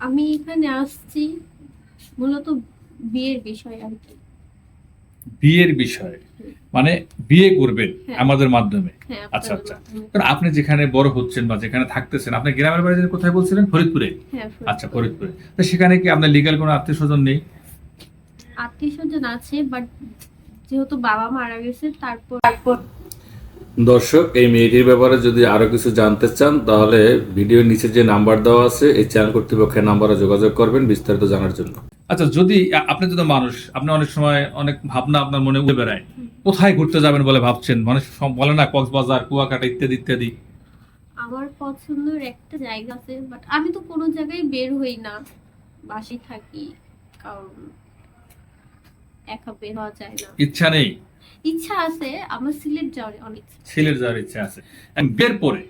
আমি এখানে আসছি মূলত বিয়ের বিষয় আর কি। বিয়ের বিষয়ে? মানে বিয়ে করবেন হ্যাঁ। আমাদের মাধ্যমে? হ্যাঁ আচ্ছা, আচ্ছা। কারণ আপনি যেখানে বড় হচ্ছেন বা যেখানে থাকতেছেন আপনি গ্রামের বাড়ি যেন কোথায় বলছিলেন? ফরিদপুরে? হ্যাঁ আচ্ছা ফরিদপুরে। তো সেখানে কি আপনার লিগাল কোনো আত্মীয় স্বজন নেই? আত্মীয় স্বজন আছে বাট যেহেতু বাবা মারা গেছে তারপর তারপর দর্শক এই মেয়েটির ব্যাপারে যদি আরও কিছু জানতে চান তাহলে ভিডিওর নিচে যে নাম্বার দেওয়া আছে এই চ্যানেল কর্তৃপক্ষের নাম্বারে যোগাযোগ করবেন বিস্তারিত জানার জন্য। আচ্ছা যদি আপনি যদি মানুষ আপনি অনেক সময় অনেক ভাবনা আপনার মনে উঠে বেড়ায় কোথায় ঘুরতে যাবেন বলে ভাবছেন? মানুষ বলে না কক্সবাজার কুয়াকাটা ইত্যাদি ইত্যাদি। আমার পছন্দের একটা জায়গা আছে বাট আমি তো কোনো জায়গায় বের হই না বাসে থাকি কারণ একা বের হওয়া যায় না। ইচ্ছা নেই? ইচ্ছা আছে আমার সিলেট যাওয়ার অনেক ছেলের যাওয়ার ইচ্ছা আছে। বের পরে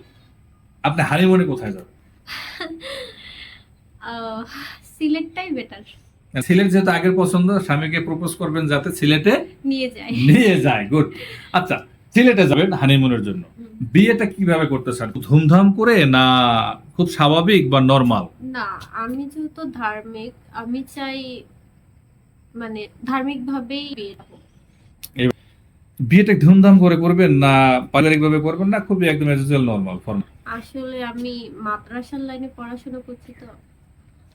আপনি হানিমুনে কোথায় যাবেন? সিলেটটাই বেটার সিলেট যেহেতু আগের পছন্দ স্বামীকে প্রপোজ করবেন যাতে সিলেটে নিয়ে যাই নিয়ে যায় গুড আচ্ছা সিলেটে যাবেন হানিমুনের জন্য। বিয়েটা কীভাবে করতে চান? ধুমধাম করে না খুব স্বাভাবিক বা নর্মাল না আমি যেহেতু ধার্মিক আমি চাই মানে ধার্মিক ভাবেই বিয়ে। বিয়েটা ধুমধাম করে করবেন না পারিবারিক ভাবে করবেন না খুবই একদম এজুয়াল নর্মাল ফর্ম আসলে আমি মাদ্রাসার লাইনে পড়াশোনা করছি তো।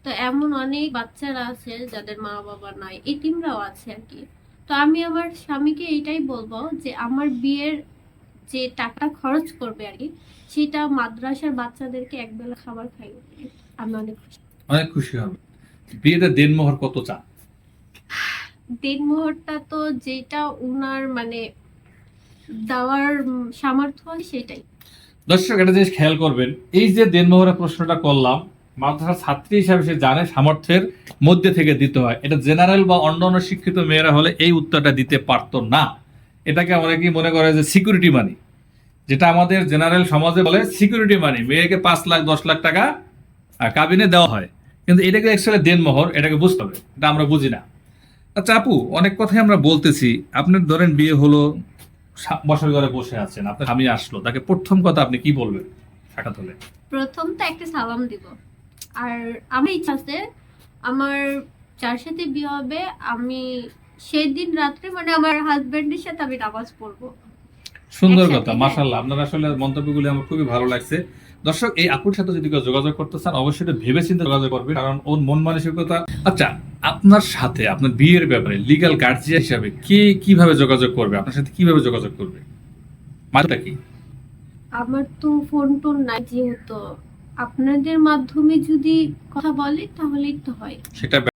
তো এমন অনেক বাচ্চারা আছে যাদের মা বাবা নাই এটিমরাও আছে আর কি। তো আমি আমার স্বামীকে এটাই বলব যে আমার বিয়ের যে টাকা খরচ করবে আর কি সেটা মাদ্রাসার বাচ্চাদেরকে একবেলা খাবার খাই আমি অনেক খুশি। অনেক খুশি হবে। বিয়েতে দেনমোহর কত চান? দেনমোহরটা তো যেটা উনার মানে দেওয়ার সামর্থ্য সেটাই। দর্শক, একটা জিনিস খেয়াল করবেন, এই যে প্রশ্নটা করলাম ছাত্রী হিসাবে সে জানে সামর্থ্যের মধ্যে থেকে দিতে হয়। এটা জেনারেল বা শিক্ষিত মেয়েরা হলে এই উত্তরটা দিতে পারতো না। এটাকে অনেকেই মনে করে যে সিকিউরিটি মানি যেটা আমাদের জেনারেল সমাজে বলে সিকিউরিটি মানি মেয়েকে পাঁচ লাখ, দশ লাখ টাকা কাবিনে দেওয়া হয়। কিন্তু এটাকে অ্যাকচুয়ালি দেনমোহর, এটাকে বুঝতে হবে, এটা আমরা বুঝি না। আচ্ছা আপু অনেক কথাই আমরা বলতেছি। আপনার ধরেন বিয়ে হলো বসর ঘরে বসে আছেন আপনার স্বামী আসলো তাকে প্রথম কথা আপনি কি বলবেন সাক্ষাৎ হলে? প্রথম তো একটা সালাম দিব। আর আমার ইচ্ছা আছে আমার যার সাথে বিয়ে হবে আমি সেই দিন রাত্রে মানে আমার হাজবেন্ডের সাথে আমি নামাজ পড়ব। সুন্দর কথা হ্যাঁ। মাশাল্লাহ আপনার আসলে মন্তব্যগুলি আমার খুবই ভালো লাগছে। দর্শক এই আপুর সাথে যদি কেউ যোগাযোগ করতে চান অবশ্যই ভেবে চিন্তে যোগাযোগ করবে কারণ ওর মন মানসিকতা আচ্ছা আপনার সাথে আপনার বিয়ের ব্যাপারে লিগাল গার্জিয়ান হিসাবে কে কীভাবে যোগাযোগ করবে? আপনার সাথে কীভাবে যোগাযোগ করবে? মাথাটা কি? আমার তো ফোন টোন নাই যেহেতু। আপনাদের মাধ্যমে যদি কথা বলে তাহলেই তো হয়। সেটা